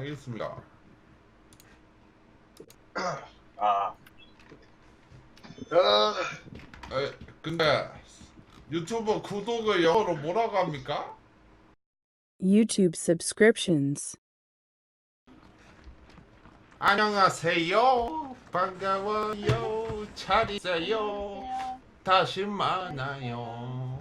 알겠습니다. 아. 아, 에, 근데 유튜브 구독을 영어로 뭐라고 합니까? YouTube subscriptions. 안녕하세요. 반가워요. 잘 있어요. 다시 만나요.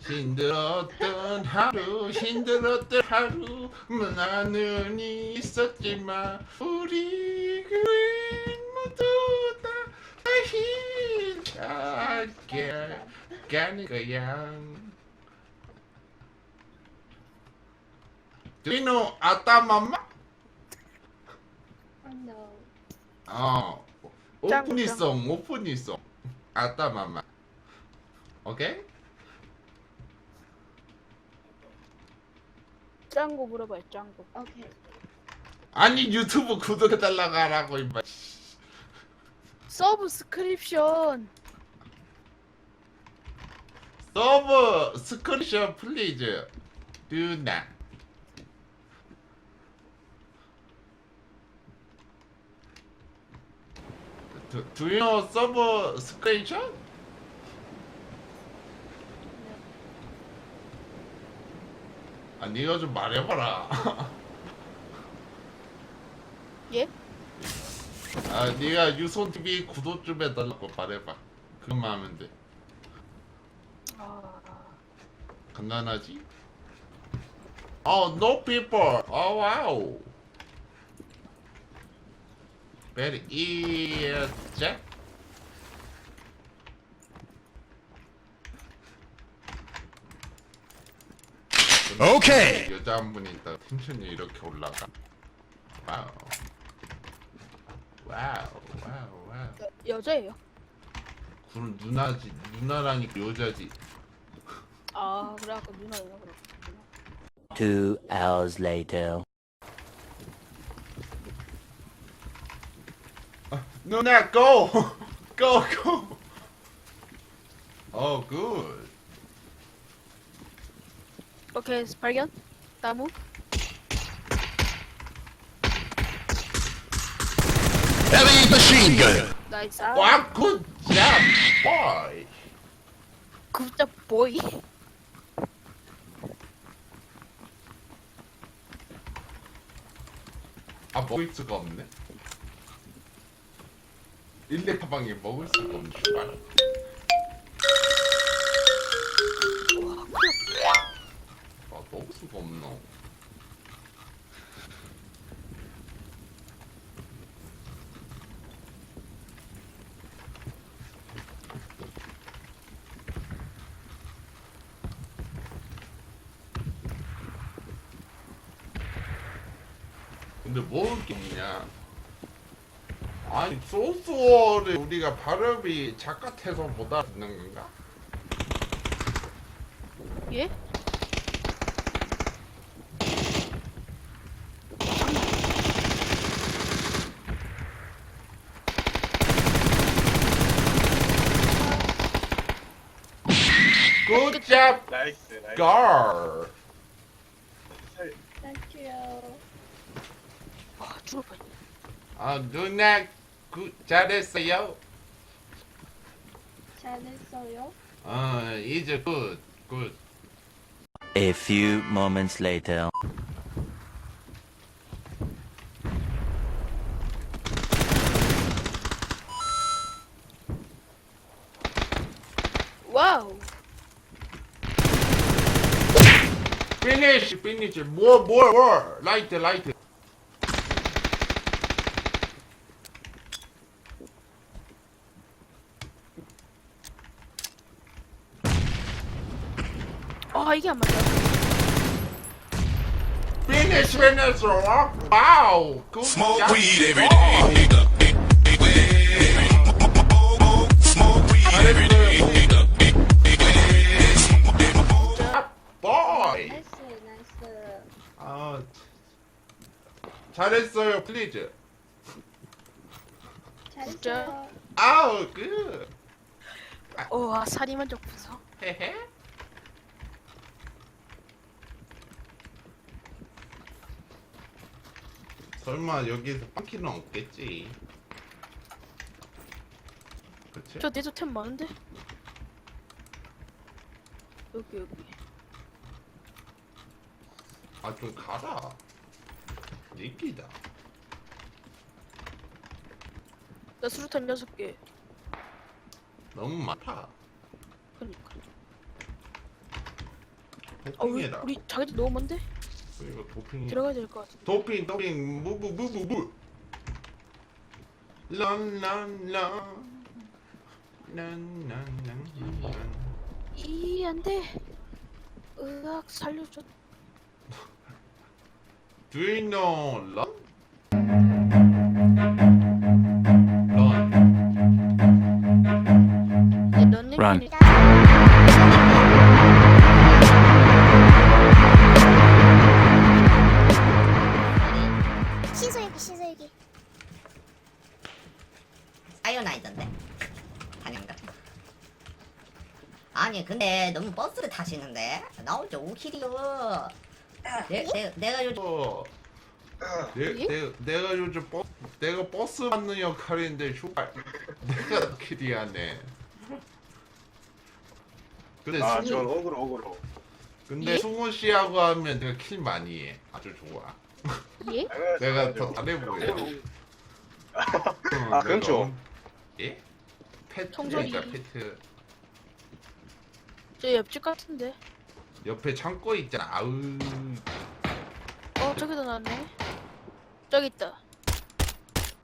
힘들었던 하루, 힘들었던 하루, 나는 있었지만, 우리 그린 모두 다 다시 찾게 가는 거야. Do you know 아따 맘마? No. 어, 짱구, 오프니송, 오프니송. 아따 맘마. 오케이? 짱구 물어봐요 짱구 Okay. 아니 유튜브 구독해달라고 하라고 임마 서브스크립션 서브 스크립션 플리즈 두나 두, 두요 서브 스크립션? 아 니가 좀 말해봐라 예? 아 니가 유손 TV 구독 좀 해달라고 말해봐 그것만 하면 돼 아... 간단하지? Oh, no people. Oh, wow. Very easy. 오케이. 여자 한 분이 있다. 텐션이 이렇게 올라가. 와우. 와우, 와우, 와우. 여, 여자예요 그럼 누나지. 누나라니까 여자지. 아 그래갖고 누나예요 그렇구나 Two hours later. 누나, go! go, go! Oh, good. 오케이 발견 나무 Heavy machine gun. 나이스 Wow, good job, boy. 굿잡 보이 아, 먹을 수가 없네. 일레 가방에 먹을 수가 없네. 씨발. 아, 먹을 수가 없노. 근데 먹을 게 없냐? 아니 소스를 우리가 발음이 못 알아듣는 건가? 예? Good job, 나이스, 나이스. girl. 살- Thank you. 와 죽을 뻔아 누나 굿 잘했어요. 잘했어요. 어 이제 굿 굿. A few moments later. 와 Finish, finish. More, more, more. Light, light. 아 이게 안 맞아 Finish, finish. Wow. Good Smoke job, weed every boy. day. 잘했어요, please. 잘했어요. 아우, good. 우와 사리만족 부서 헤헤. 설마 여기서 빵키는 없겠지 그치? 저 내도 템 많은데? 여기 여기 아 좀 가라 얘기다. 나 수류탄 6개. 너무 많다. 그니까. 아 우리, 도핑이다 우리 자기도 너무 먼데? 이거 도핑이 들어가야 될 것 같아 도핑 도핑. 무브 무브 무. 란란란 란란란 이 안 돼. 으악 살려줘 Do you know 이제 런닝 Run. 이 신소유기 신소유기. 사이어나이던데? 단연가 아니 근데 너무 버스를 타시는데 나 혼자 5킬이요 내, 내, 내가 요즘 어, 내, 예? 내, 내가 요즘 버, 내가 버스 받는 역할인데 휴가 내가 키리하네 근데 아, 승우 전 어그로 어그로. 근데 예? 승우 씨하고 하면 내가 킬 많이 해 아주 좋아 예? 내가 더 잘해 보여 아, 그건 좀. 예? 청소기. 그러니까 페트 저 옆집 같은데 옆에 창고 있잖아 아우 어 저기도 나왔네 저기 있다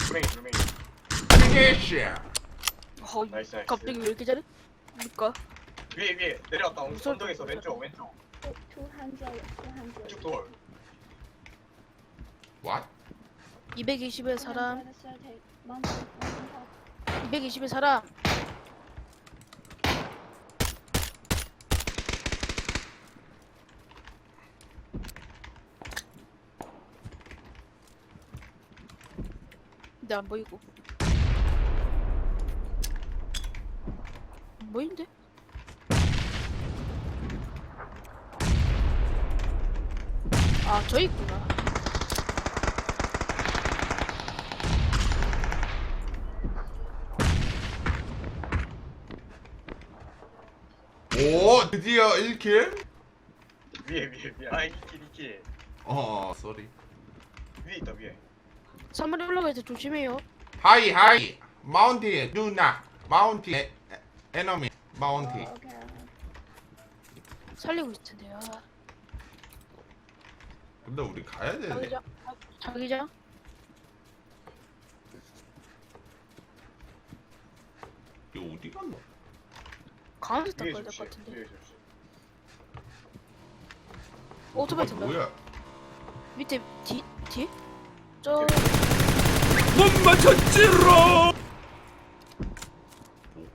루메이 루메이. 개씨야 어 나이스 나이스. 갑자기 왜 이렇게 잘해? 그니까 위에 위에 내려왔다. 무서울 언덕에서 것 같아. 왼쪽 왼쪽. 200, 200. 왼쪽 돌. What? 220의 사람 230. Mountain, mountain top. 220의 사람 근데 안 보이고 안 보이는데? 아 저 있구나 오 드디어 1킬? 위에 위에 위에. 아 이킬 이킬. 어 쏘리 위에 있다 위에. 산물에 올라갈 때 조심해요. 하이 하이. 마운틴 누나. 에- 에- 에너미. 마운틴. Oh, okay. 살리고 있을 텐데요 근데 우리 가야 되네 자기장 자기장? 이거 어디 갔노? 가운데 위에 닦아야 될. 것 같은데. 위에. 오토바이 아, 탄다 뭐야? 밑에 뒤 뒤? 저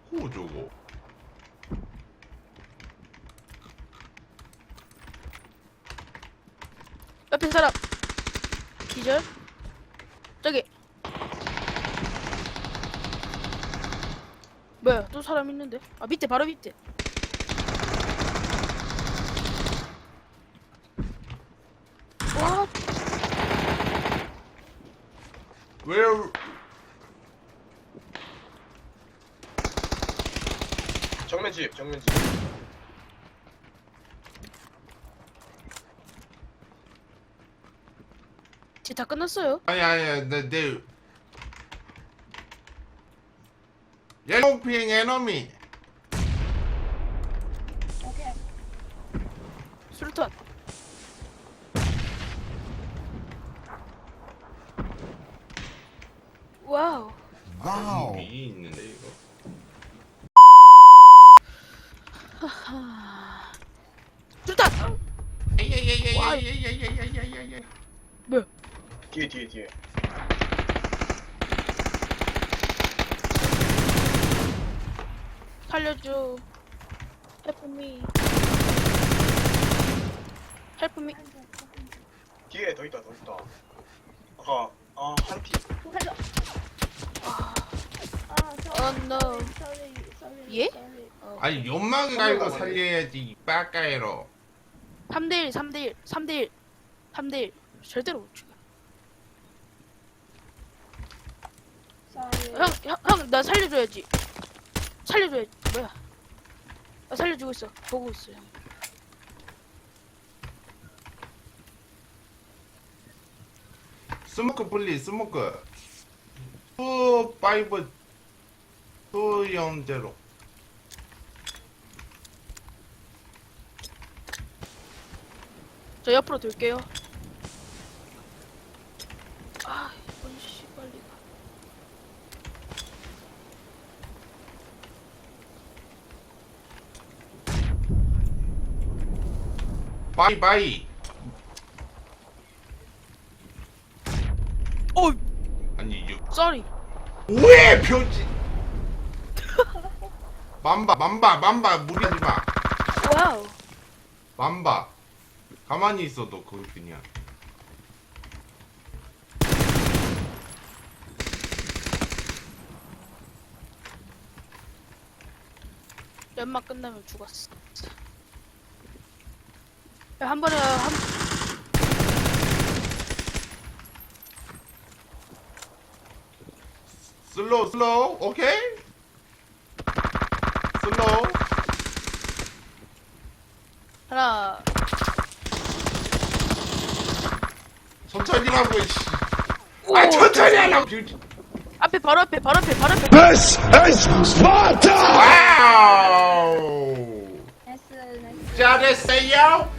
뭐고 저거. 옆에 사람. 기절. 저기. 뭐야 또 사람 있는데? 아 밑에 바로 밑에. 와 Where? 정면 집 정면 집. 다 끝났어요? 아니 아니 내 내 옐로핑 에너미 Okay. 수류탄 와우 있는데 이거 야야야야야야야야야야야 뭐야 뒤에 뒤에 뒤에. 살려줘 help me help me 뒤에 더 있다 더 있다. 아까 아한 팀. 살려. 아. Oh, no. Sorry, sorry. 예? Sorry. 아니 연막 깔고 살려야지 이 빠까이로 3대1 3대1 3대1 3대1 절대로 못 죽여 sorry. 형, 형, 형, 나 살려줘야지. 살려줘야지. 뭐야? 나 살려주고 있어. 보고 있어. 형. 스모크 플리 스모크 투 파이브 투 영제로 저 옆으로 돌게요. 아, 이건 씨발리가. 바이 바이 어, 아니 유 쏘리. 왜 표지 맘바 맘바 맘바 무리하지 마. 와우. 맘바. 가만히 있어도 그걸 그냥. 연막 끝나면 죽었어. 야, 한 번에 한 슬로우 슬로우? 오케이 슬로우 하나. 천천히 하고 씨. 아 천천히 하라고 뷰티. 앞에 바로 앞에 바로 앞에 바로 앞에. This is Sparta! 와우 나이스, 나이스. 잘했어요